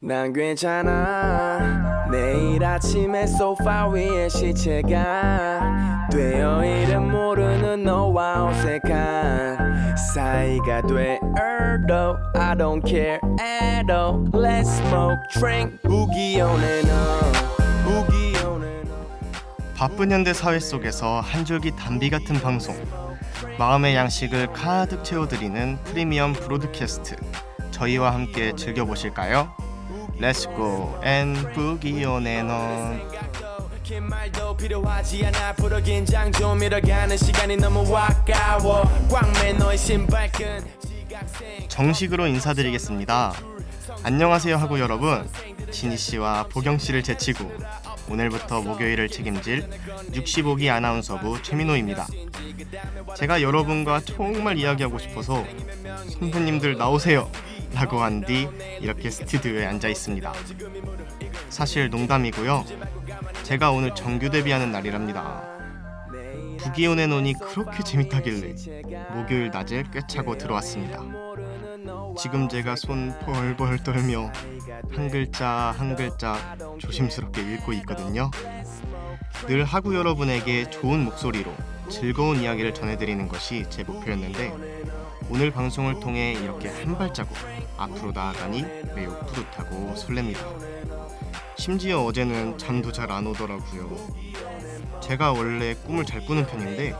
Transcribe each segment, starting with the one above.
난 괜찮아. 내일 아침에 소파 위에 시체가 되어 이름 모르는 너와 어색한 사이가 돼도 I don't care at all. Let's smoke drink. 부기연애 너. 부기연애 너. 바쁜 현대 사회 속에서 한 줄기 담비 같은 방송. 마음의 양식을 가득 채워드리는 프리미엄 브로드캐스트. 저희와 함께 즐겨보실까요? Let's go. And boogie on and on. 긴 말도 필요하지 않아 프로 긴장 좀 잃어가는 시간이 너무 아까워 꽉맨 너의 신발끈 지각생 정식으로 인사드리겠습니다. 안녕하세요 하고 여러분 진희 씨와 보경 씨를 제치고 오늘부터 목요일을 책임질 65기 아나운서부 최민호입니다. 제가 여러분과 정말 이야기하고 싶어서 선배님들 나오세요 라고 한 뒤 이렇게 스튜디오에 앉아 있습니다. 사실 농담이고요. 제가 오늘 정규 데뷔하는 날이랍니다. 부기온의 논이 그렇게 재밌다길래 목요일 낮에 꿰차고 들어왔습니다. 지금 제가 손 벌벌 떨며 한 글자 한 글자 조심스럽게 읽고 있거든요. 늘 하구 여러분에게 좋은 목소리로 즐거운 이야기를 전해드리는 것이 제 목표였는데 오늘 방송을 통해 이렇게 한 발자국 앞으로 나아가니 매우 뿌듯하고 설렙니다. 심지어 어제는 잠도 잘 안 오더라고요. 제가 원래 꿈을 잘 꾸는 편인데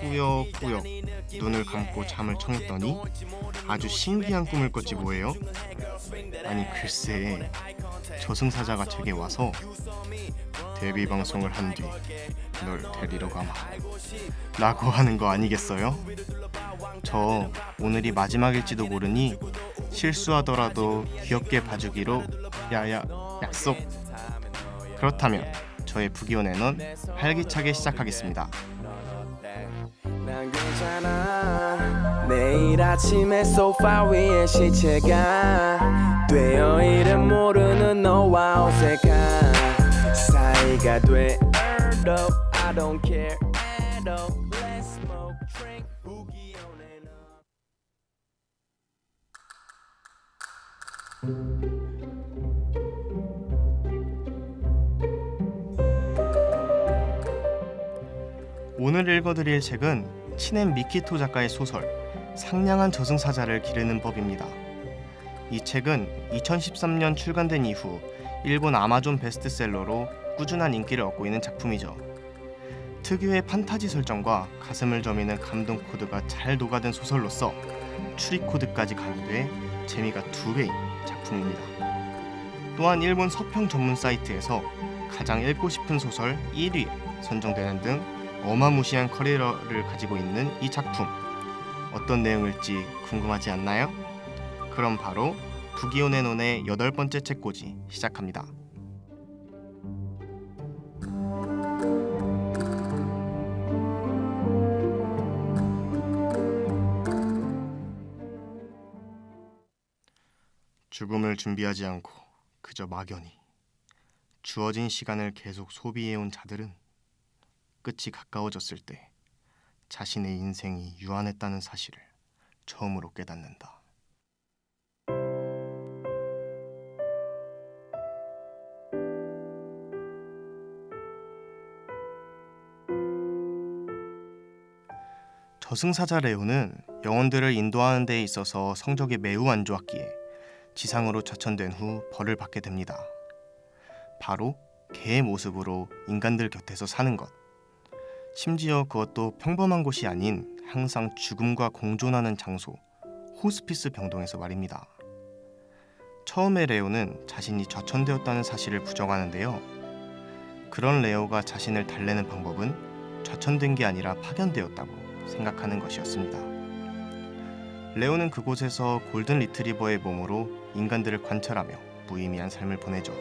꾸역꾸역 눈을 감고 잠을 청했더니 아주 신기한 꿈을 꿨지 뭐예요? 아니 글쎄 저승사자가 제게 와서 데뷔 방송을 한 뒤 널 데리러 가마 라고 하는 거 아니겠어요? 저 오늘이 마지막일지도 모르니 실수하더라도 귀엽게 봐주기로 야야 약속. 그렇다면 저의 부기원에는 활기차게 시작하겠습니다. 난 괜찮아. 내일 아침에 소파 위에 시체가 되어 이름 모르는 너와 어색한 사이가 돼도 I don't care at all 오늘 읽어드릴 책은 친앤 미키토 작가의 소설 상냥한 저승사자를 기르는 법입니다. 이 책은 2013년 출간된 이후 일본 아마존 베스트셀러로 꾸준한 인기를 얻고 있는 작품이죠. 특유의 판타지 설정과 가슴을 저미는 감동 코드가 잘 녹아든 소설로서 추리 코드까지 가미돼 재미가 두 배인 작품입니다. 또한 일본 서평 전문 사이트에서 가장 읽고 싶은 소설 1위에 선정되는 등 어마무시한 커리어를 가지고 있는 이 작품 어떤 내용일지 궁금하지 않나요? 그럼 바로 부기온의 논의 여덟 번째 책꽂이 시작합니다. 죽음을 준비하지 않고 그저 막연히 주어진 시간을 계속 소비해온 자들은 끝이 가까워졌을 때 자신의 인생이 유한했다는 사실을 처음으로 깨닫는다. 저승사자 레오는 영혼들을 인도하는 데 있어서 성적이 매우 안 좋았기에 지상으로 자천된 후 벌을 받게 됩니다. 바로 개의 모습으로 인간들 곁에서 사는 것. 심지어 그것도 평범한 곳이 아닌 항상 죽음과 공존하는 장소, 호스피스 병동에서 말입니다. 처음에 레오는 자신이 좌천되었다는 사실을 부정하는데요. 그런 레오가 자신을 달래는 방법은 좌천된 게 아니라 파견되었다고 생각하는 것이었습니다. 레오는 그곳에서 골든 리트리버의 몸으로 인간들을 관찰하며 무의미한 삶을 보내죠.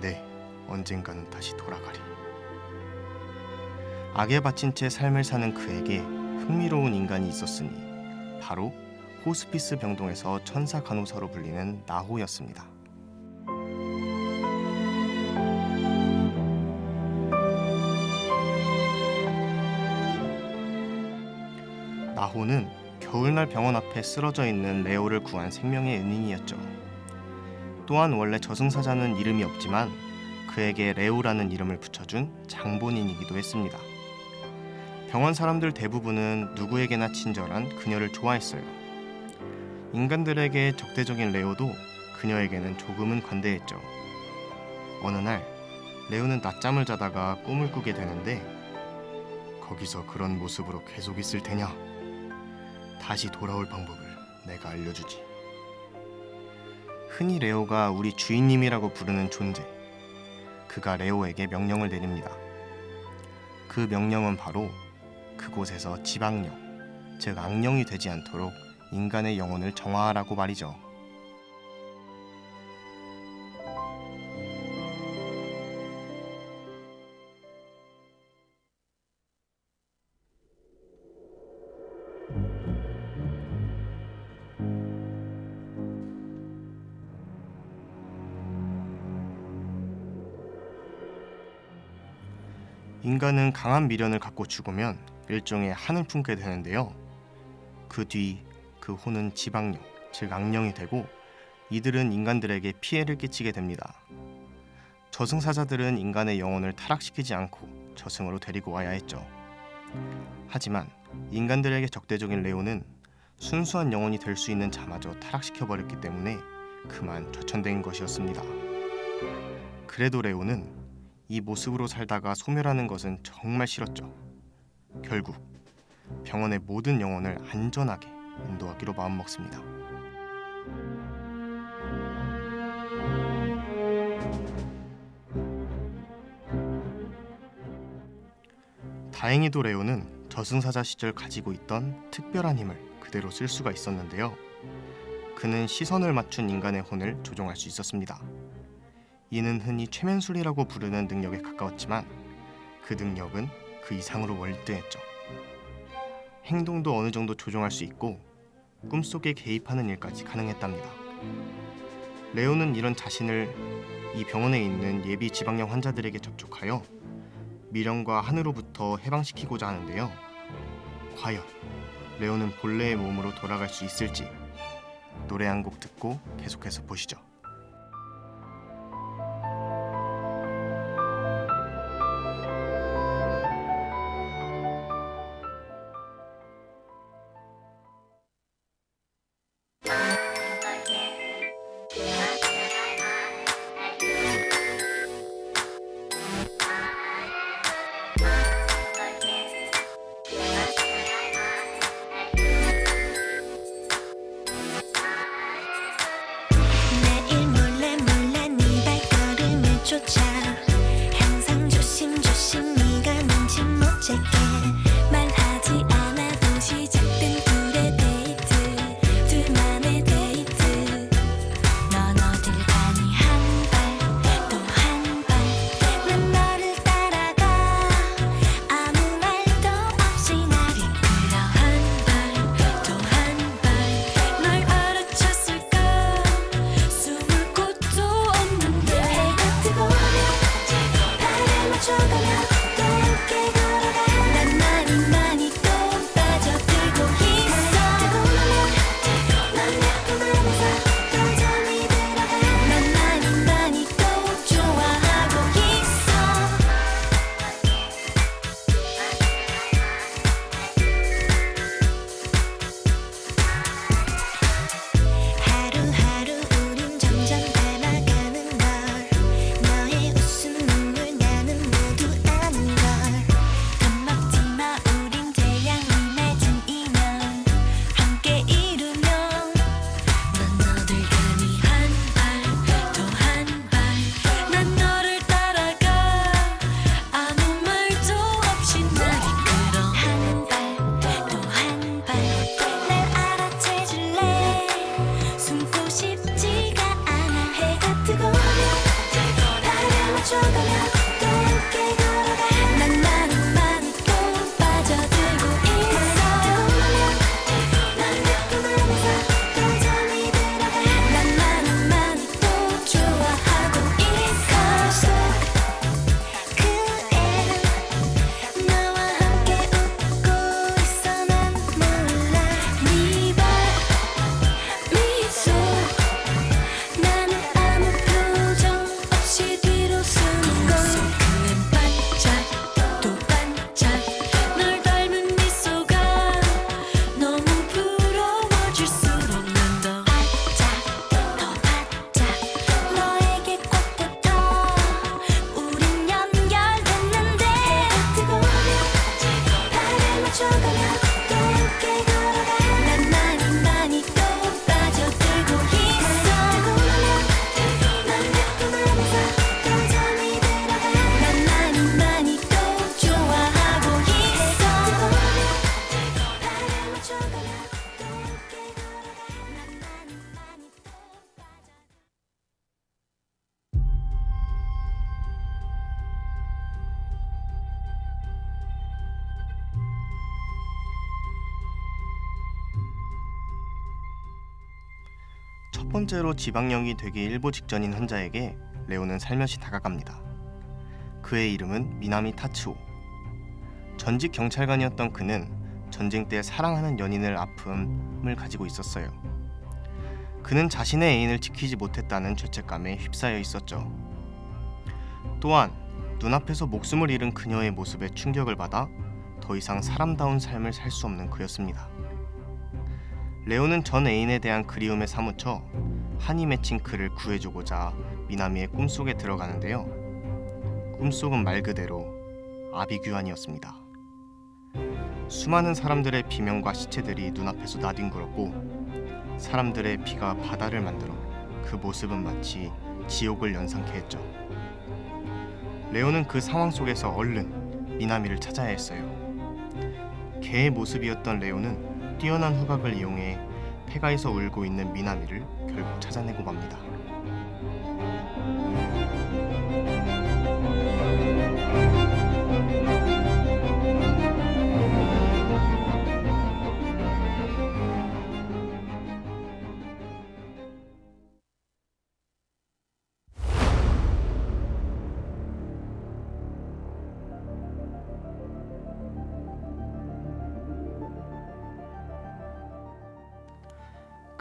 네, 언젠가는 다시 돌아가리. 악에 바친 채 삶을 사는 그에게 흥미로운 인간이 있었으니 바로 호스피스 병동에서 천사 간호사로 불리는 나호였습니다. 나호는 겨울날 병원 앞에 쓰러져 있는 레오를 구한 생명의 은인이었죠. 또한 원래 저승사자는 이름이 없지만 그에게 레오라는 이름을 붙여준 장본인이기도 했습니다. 병원 사람들 대부분은 누구에게나 친절한 그녀를 좋아했어요. 인간들에게 적대적인 레오도 그녀에게는 조금은 관대했죠. 어느 날 레오는 낮잠을 자다가 꿈을 꾸게 되는데 거기서 그런 모습으로 계속 있을 테냐? 다시 돌아올 방법을 내가 알려주지. 흔히 레오가 우리 주인님이라고 부르는 존재. 그가 레오에게 명령을 내립니다. 그 명령은 바로 그곳에서 지방령, 즉 악령이 되지 않도록 인간의 영혼을 정화하라고 말이죠. 인간은 강한 미련을 갖고 죽으면 일종의 한을 품게 되는데요. 그 뒤 그 혼은 지방령, 즉 악령이 되고 이들은 인간들에게 피해를 끼치게 됩니다. 저승사자들은 인간의 영혼을 타락시키지 않고 저승으로 데리고 와야 했죠. 하지만 인간들에게 적대적인 레오는 순수한 영혼이 될 수 있는 자마저 타락시켜 버렸기 때문에 그만 좌천된 것이었습니다. 그래도 레오는 이 모습으로 살다가 소멸하는 것은 정말 싫었죠. 결국 병원의 모든 영혼을 안전하게 인도하기로 마음먹습니다. 다행히도 레오는 저승사자 시절 가지고 있던 특별한 힘을 그대로 쓸 수가 있었는데요. 그는 시선을 맞춘 인간의 혼을 조종할 수 있었습니다. 이는 흔히 최면술이라고 부르는 능력에 가까웠지만 그 능력은 그 이상으로 월등했죠. 행동도 어느 정도 조종할 수 있고 꿈속에 개입하는 일까지 가능했답니다. 레오는 이런 자신을 이 병원에 있는 예비 지방령 환자들에게 접촉하여 미련과 한으로부터 해방시키고자 하는데요. 과연 레오는 본래의 몸으로 돌아갈 수 있을지 노래 한 곡 듣고 계속해서 보시죠. 첫 번째로 지방령이 되기 일보 직전인 환자에게 레오는 살며시 다가갑니다. 그의 이름은 미나미 타츠오. 전직 경찰관이었던 그는 전쟁 때 사랑하는 연인을 아픔을 가지고 있었어요. 그는 자신의 애인을 지키지 못했다는 죄책감에 휩싸여 있었죠. 또한 눈앞에서 목숨을 잃은 그녀의 모습에 충격을 받아 더 이상 사람다운 삶을 살 수 없는 그였습니다. 레오는 전 애인에 대한 그리움에 사무쳐 맺힌 그를 구해주고자 미나미의 꿈속에 들어가는데요. 꿈속은 말 그대로 아비규환이었습니다. 수많은 사람들의 비명과 시체들이 눈앞에서 나뒹굴었고 사람들의 피가 바다를 만들어 그 모습은 마치 지옥을 연상케 했죠. 레오는 그 상황 속에서 얼른 미나미를 찾아야 했어요. 개의 모습이었던 레오는 뛰어난 후각을 이용해 폐가에서 울고 있는 미나미를 결국 찾아내고 맙니다.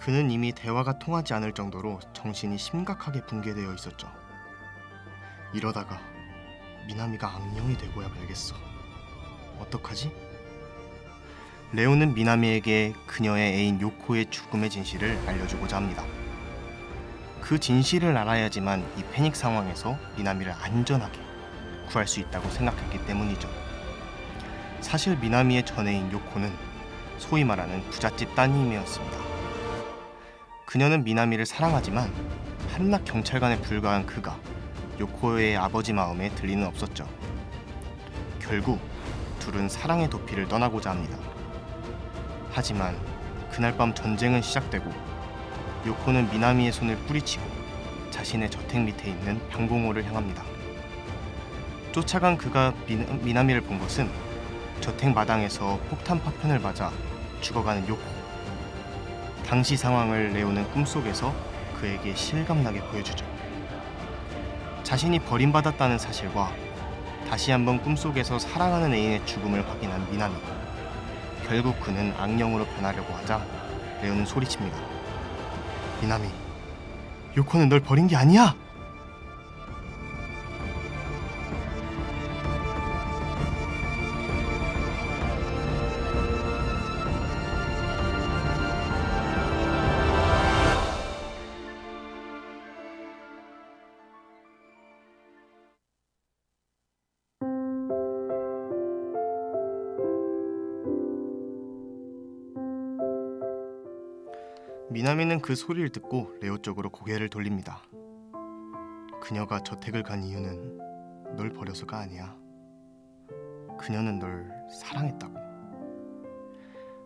그는 이미 대화가 통하지 않을 정도로 정신이 심각하게 붕괴되어 있었죠. 이러다가 미나미가 악령이 되고야 말겠어. 어떡하지? 레오는 미나미에게 그녀의 애인 요코의 죽음의 진실을 알려주고자 합니다. 그 진실을 알아야지만 이 패닉 상황에서 미나미를 안전하게 구할 수 있다고 생각했기 때문이죠. 사실 미나미의 전 애인 요코는 소위 말하는 부잣집 따님이었습니다. 그녀는 미나미를 사랑하지만 한낱 경찰관에 불과한 그가 요코의 아버지 마음에 들리는 없었죠. 결국 둘은 사랑의 도피를 떠나고자 합니다. 하지만 그날 밤 전쟁은 시작되고 요코는 미나미의 손을 뿌리치고 자신의 저택 밑에 있는 병공호를 향합니다. 쫓아간 그가 미, 미나미를 본 것은 저택 마당에서 폭탄 파편을 맞아 죽어가는 요코. 당시 상황을 레오는 꿈속에서 그에게 실감나게 보여주죠. 자신이 버림받았다는 사실과 다시 한번 꿈속에서 사랑하는 애인의 죽음을 확인한 미나미. 결국 그는 악령으로 변하려고 하자 레오는 소리칩니다. 미나미, 요코는 널 버린 게 아니야! 미나미는 그 소리를 듣고 레오 쪽으로 고개를 돌립니다. 그녀가 저택을 간 이유는 널 버려서가 아니야. 그녀는 널 사랑했다고.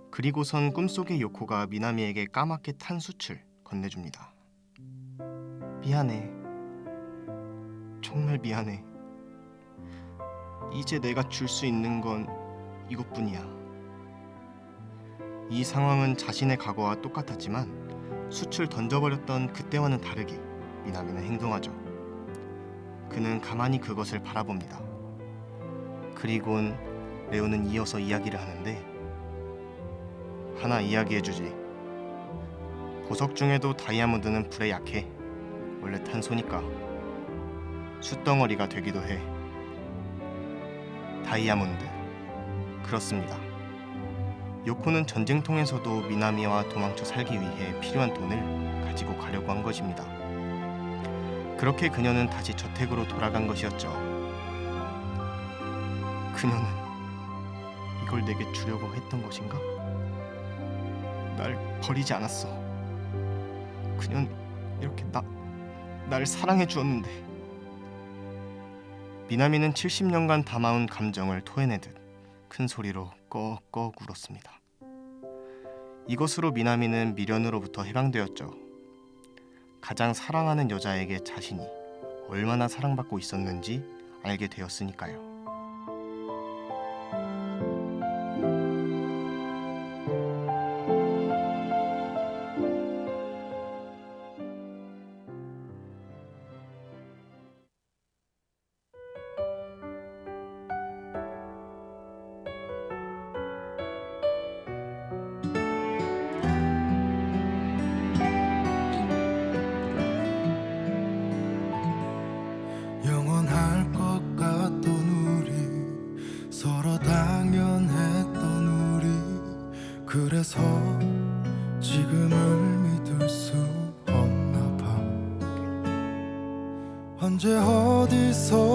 그리고선 꿈속의 요코가 미나미에게 까맣게 탄 숯을 건네줍니다. 미안해. 정말 미안해. 이제 내가 줄 수 있는 건 이것뿐이야. 이 상황은 자신의 과거와 똑같았지만 숯을 던져버렸던 그때와는 다르게 미나미는 행동하죠. 그는 가만히 그것을 바라봅니다. 그리곤 레오는 이어서 이야기를 하는데 하나 이야기해주지. 보석 중에도 다이아몬드는 불에 약해. 원래 탄소니까. 숯덩어리가 되기도 해. 다이아몬드. 그렇습니다. 요코는 전쟁통에서도 미나미와 도망쳐 살기 위해 필요한 돈을 가지고 가려고 한 것입니다. 그렇게 그녀는 다시 저택으로 돌아간 것이었죠. 그녀는 이걸 내게 주려고 했던 것인가? 날 버리지 않았어. 그녀는 이렇게 나, 날 사랑해 주었는데. 미나미는 70년간 담아온 감정을 토해내듯 큰 소리로 꺽꺽 울었습니다. 이것으로 미나미는 미련으로부터 해방되었죠. 가장 사랑하는 여자에게 자신이 얼마나 사랑받고 있었는지 알게 되었으니까요. 언제 어디서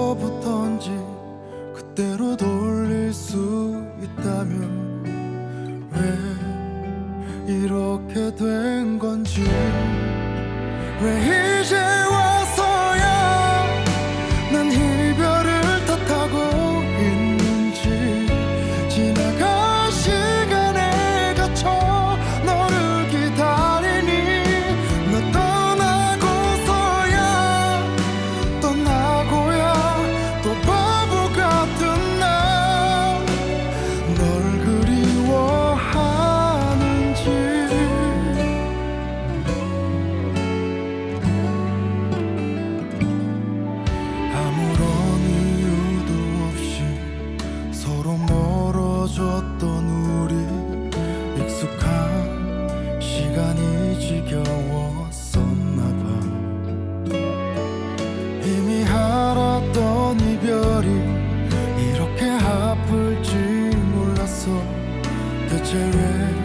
대체 왜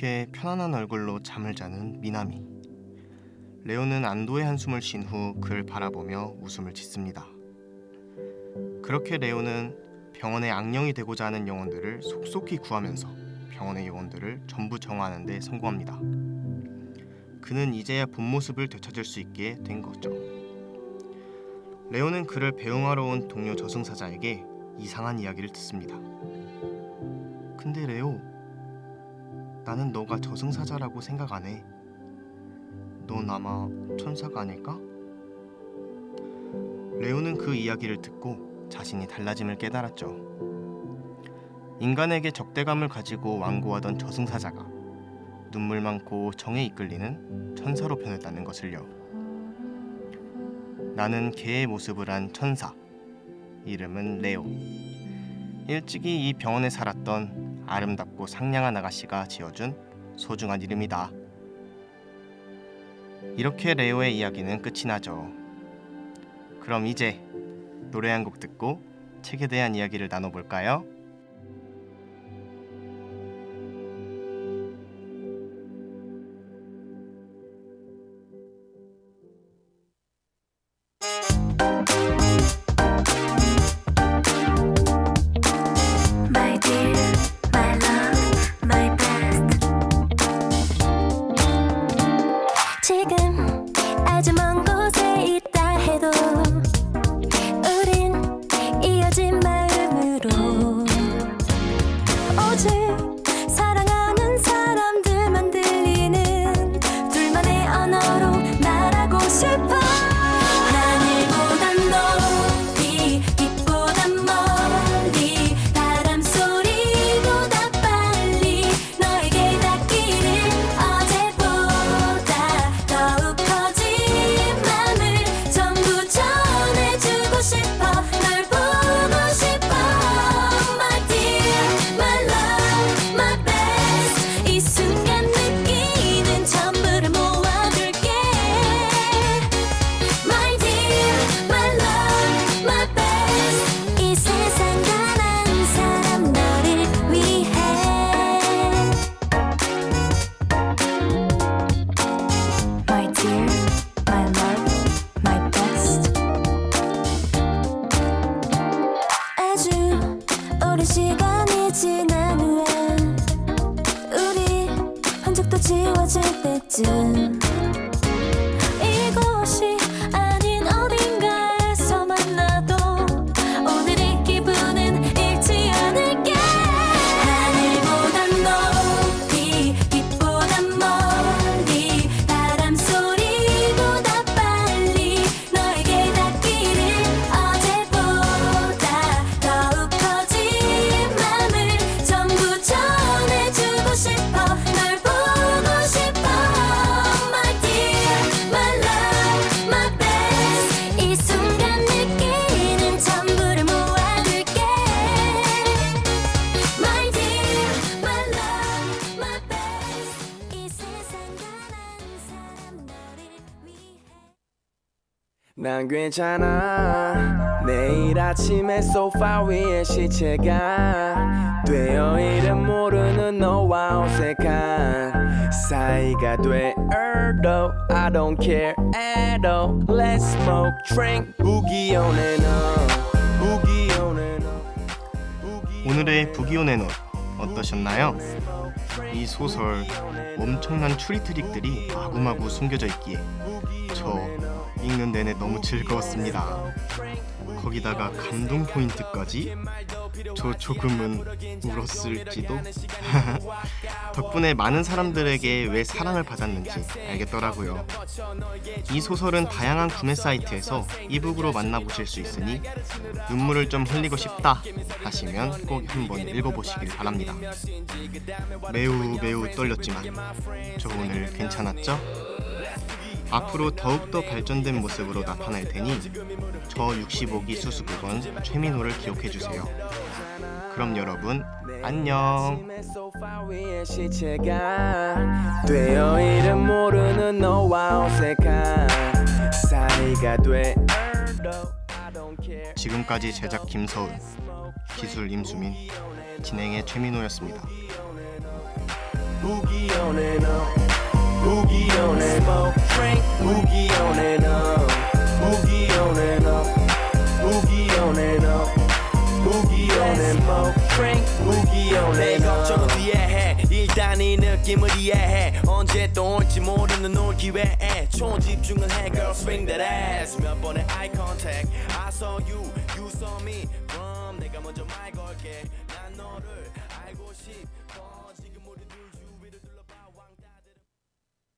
그렇게 편안한 얼굴로 잠을 자는 미나미. 레오는 안도의 한숨을 쉰 후 그를 바라보며 웃음을 짓습니다. 그렇게 레오는 병원의 악령이 되고자 하는 영혼들을 속속히 구하면서 병원의 영혼들을 전부 정화하는 데 성공합니다. 그는 이제야 본 모습을 되찾을 수 있게 된 거죠. 레오는 그를 배웅하러 온 동료 저승사자에게 이상한 이야기를 듣습니다. 근데 레오, 나는 너가 저승사자라고 생각 안 해. 넌 아마 천사가 아닐까? 레오는 그 이야기를 듣고 자신이 달라짐을 깨달았죠. 인간에게 적대감을 가지고 완고하던 저승사자가 눈물 많고 정에 이끌리는 천사로 변했다는 것을요. 나는 개의 모습을 한 천사. 이름은 레오. 일찍이 이 병원에 살았던 아름답고 상냥한 아가씨가 지어준 소중한 이름이다. 이렇게 레오의 이야기는 끝이 나죠. 그럼 이제 노래 한 곡 듣고 책에 대한 이야기를 나눠볼까요? magic 난 괜찮아. 내일 아침에 소파 위에 시체가 되어 이름 모르는 너와 어색한 사이가 돼도 I don't care at all. Let's smoke, drink 부기 온에 너 부기 온에 너 오늘의 부기온의 노 어떠셨나요? 이 소설 엄청난 추리 트릭들이 마구마구 숨겨져 있기에 저 읽는 내내 너무 즐거웠습니다. 거기다가 감동 포인트까지 저 조금은 울었을지도 덕분에 많은 사람들에게 왜 사랑을 받았는지 알겠더라고요. 이 소설은 다양한 구매 사이트에서 이북으로 만나보실 수 있으니 눈물을 좀 흘리고 싶다 하시면 꼭 한번 읽어보시길 바랍니다. 매우 매우 떨렸지만 저 오늘 괜찮았죠? 앞으로 더욱더 발전된 모습으로 나타날 테니 저 65기 수수극원 최민호를 기억해주세요. 그럼 여러분 안녕. 되어 이름 모르는 너와 어색한 사이가 care 지금까지 제작 김서은, 기술 임수민, 진행의 최민호였습니다. 부기 온에 너 부기 온에 smoke drink 부기 온에 너 부기 온에 너 부기 온에 smoke drink 부기 온에 너 걱정은 뒤에 해 일단 이 느낌을 이해해. 언제 또 올지 모르는 올 기회에 초집중을 해 girl swing that ass. 몇 번의 eye contact. I saw you you saw me. 그럼 내가 먼저 말 걸게. 난 너를